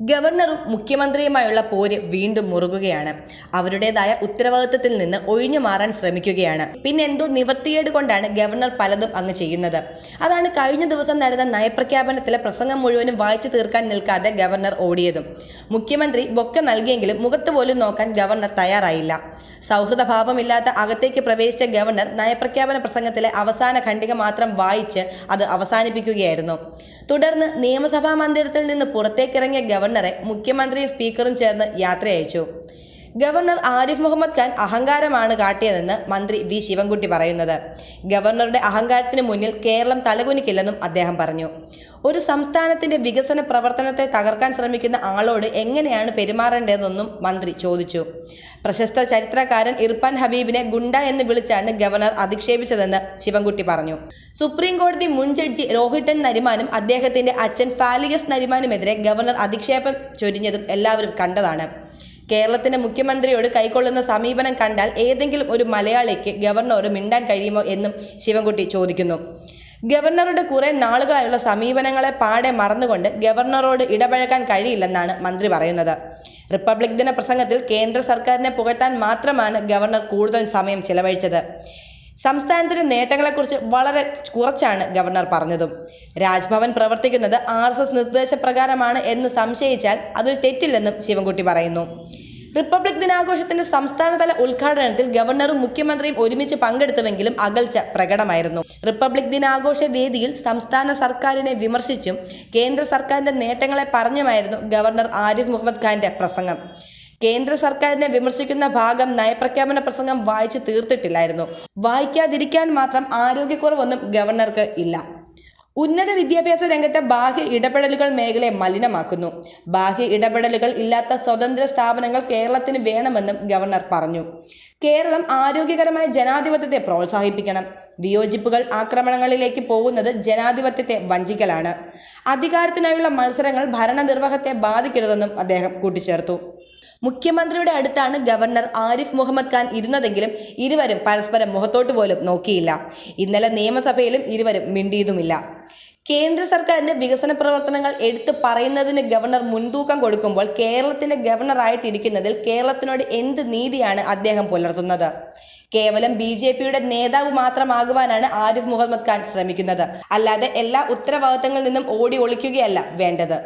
ഗവർണറും മുഖ്യമന്ത്രിയുമായുള്ള പോര് വീണ്ടും മുറുകുകയാണ്. അവരുടേതായ ഉത്തരവാദിത്തത്തിൽ നിന്ന് ഒഴിഞ്ഞു മാറാൻ ശ്രമിക്കുകയാണ്. പിന്നെ എന്തോ നിവർത്തിയേട് കൊണ്ടാണ് ഗവർണർ പലതും അങ്ങ് ചെയ്യുന്നത്. അതാണ് കഴിഞ്ഞ ദിവസം നടന്ന നയപ്രഖ്യാപനത്തിലെ പ്രസംഗം മുഴുവനും വായിച്ചു തീർക്കാൻ നിൽക്കാതെ ഗവർണർ ഓടിയതും. മുഖ്യമന്ത്രി ബൊക്കെ നൽകിയെങ്കിലും മുഖത്ത് പോലും നോക്കാൻ ഗവർണർ തയ്യാറായില്ല. സൗഹൃദഭാവമില്ലാത്ത അകത്തേക്ക് പ്രവേശിച്ച ഗവർണർ നയപ്രഖ്യാപന പ്രസംഗത്തിലെ അവസാന ഖണ്ഡിക മാത്രം വായിച്ച് അത് അവസാനിപ്പിക്കുകയായിരുന്നു. തുടർന്ന് നിയമസഭാ മന്ദിരത്തിൽ നിന്ന് പുറത്തേക്കിറങ്ങിയ ഗവർണറെ മുഖ്യമന്ത്രിയും സ്പീക്കറും ചേർന്ന് യാത്ര അയച്ചു ഗവർണർ ആരിഫ് മുഹമ്മദ് ഖാൻ അഹങ്കാരമാണ് കാട്ടിയതെന്ന് മന്ത്രി വി. ശിവൻകുട്ടി പറയുന്നത്. ഗവർണറുടെ അഹങ്കാരത്തിന് മുന്നിൽ കേരളം തലകുനിക്കില്ലെന്നും അദ്ദേഹം പറഞ്ഞു. ഒരു സംസ്ഥാനത്തിന്റെ വികസന പ്രവർത്തനത്തെ തകർക്കാൻ ശ്രമിക്കുന്ന ആളോട് എങ്ങനെയാണ് പെരുമാറേണ്ടതെന്നും മന്ത്രി ചോദിച്ചു. പ്രശസ്ത ചരിത്രകാരൻ ഇർഫാൻ ഹബീബിനെ ഗുണ്ട എന്ന് വിളിച്ചാണ് ഗവർണർ അധിക്ഷേപിച്ചതെന്ന് ശിവൻകുട്ടി പറഞ്ഞു. സുപ്രീം കോടതി മുൻ ജഡ്ജി രോഹിട്ടൻ നരിമാനും അദ്ദേഹത്തിന്റെ അച്ഛൻ ഫാലിയസ് നരിമാനുമെതിരെ ഗവർണർ അധിക്ഷേപം ചൊരിഞ്ഞതും എല്ലാവരും കണ്ടതാണ്. കേരളത്തിന്റെ മുഖ്യമന്ത്രിയോട് കൈക്കൊള്ളുന്ന സമീപനം കണ്ടാൽ ഏതെങ്കിലും ഒരു മലയാളിക്ക് ഗവർണറോട് മിണ്ടാൻ കഴിയുമോ എന്നും ശിവൻകുട്ടി ചോദിക്കുന്നു. ഗവർണറുടെ കുറെ നാളുകളായുള്ള സമീപനങ്ങളെ പാടെ മറന്നുകൊണ്ട് ഗവർണറോട് ഇടപഴകാൻ കഴിയില്ലെന്നാണ് മന്ത്രി പറയുന്നത്. റിപ്പബ്ലിക് ദിന പ്രസംഗത്തിൽ കേന്ദ്ര സർക്കാരിനെ പുകഴ്ത്താൻ മാത്രമാണ് ഗവർണർ കൂടുതൽ സമയം ചിലവഴിച്ചത്. സംസ്ഥാനത്തിന്റെ നേട്ടങ്ങളെക്കുറിച്ച് വളരെ കുറച്ചാണ് ഗവർണർ പറഞ്ഞതും. രാജ്ഭവൻ പ്രവർത്തിക്കുന്നത് ആർ എസ് എസ് നിർദ്ദേശപ്രകാരമാണ് എന്ന് സംശയിച്ചാൽ അതിൽ തെറ്റില്ലെന്നും ശിവൻകുട്ടി പറയുന്നു. റിപ്പബ്ലിക് ദിനാഘോഷത്തിന്റെ സംസ്ഥാനതല ഉദ്ഘാടനത്തിൽ ഗവർണറും മുഖ്യമന്ത്രിയും ഒരുമിച്ച് പങ്കെടുത്തുവെങ്കിലും അകൽച്ച പ്രകടമായിരുന്നു. റിപ്പബ്ലിക് ദിനാഘോഷ വേദിയിൽ സംസ്ഥാന സർക്കാരിനെ വിമർശിച്ചും കേന്ദ്ര സർക്കാരിന്റെ നേട്ടങ്ങളെ പറഞ്ഞുമായിരുന്നു ഗവർണർ ആരിഫ് മുഹമ്മദ് ഖാന്റെ പ്രസംഗം. കേന്ദ്ര സർക്കാരിനെ വിമർശിക്കുന്ന ഭാഗം നയപ്രഖ്യാപന പ്രസംഗം വായിച്ചു തീർത്തിട്ടില്ലായിരുന്നു. വായിക്കാതിരിക്കാൻ മാത്രം ആരോഗ്യക്കുറവൊന്നും ഗവർണർക്ക് ഇല്ല. ഉന്നത വിദ്യാഭ്യാസ രംഗത്തെ ബാഹ്യ ഇടപെടലുകൾ മേഖലയെ മലിനമാക്കുന്നു. ബാഹ്യ ഇടപെടലുകൾ ഇല്ലാത്ത സ്വതന്ത്ര സ്ഥാപനങ്ങൾ കേരളത്തിന് വേണമെന്നും ഗവർണർ പറഞ്ഞു. കേരളം ആരോഗ്യകരമായ ജനാധിപത്യത്തെ പ്രോത്സാഹിപ്പിക്കണം. വിയോജിപ്പുകൾ ആക്രമണങ്ങളിലേക്ക് പോകുന്നത് ജനാധിപത്യത്തെ വഞ്ചിക്കലാണ്. അധികാരത്തിനായുള്ള മത്സരങ്ങൾ ഭരണനിർവഹത്തെ ബാധിക്കരുതെന്നും അദ്ദേഹം കൂട്ടിച്ചേർത്തു. മുഖ്യമന്ത്രിയുടെ അടുത്താണ് ഗവർണർ ആരിഫ് മുഹമ്മദ് ഖാൻ ഇരുന്നതെങ്കിലും ഇരുവരും പരസ്പരം മുഖത്തോട്ട് പോലും നോക്കിയില്ല. ഇന്നലെ നിയമസഭയിലും ഇരുവരും മിണ്ടിയതുമില്ല കേന്ദ്ര സർക്കാരിന്റെ വികസന പ്രവർത്തനങ്ങൾ എടുത്തു പറയുന്നതിന് ഗവർണർ മുൻതൂക്കം കൊടുക്കുമ്പോൾ കേരളത്തിന്റെ ഗവർണറായിട്ടിരിക്കുന്നതിൽ കേരളത്തിനോട് എന്ത് നീതിയാണ് അദ്ദേഹം പുലർത്തുന്നത്? കേവലം ബി ജെ പിയുടെ നേതാവ് മാത്രമാകുവാനാണ് ആരിഫ് മുഹമ്മദ് ഖാൻ ശ്രമിക്കുന്നത്. അല്ലാതെ എല്ലാ ഉത്തരവാദിത്തങ്ങളിൽ നിന്നും ഓടി ഒളിക്കുകയല്ല വേണ്ടത്.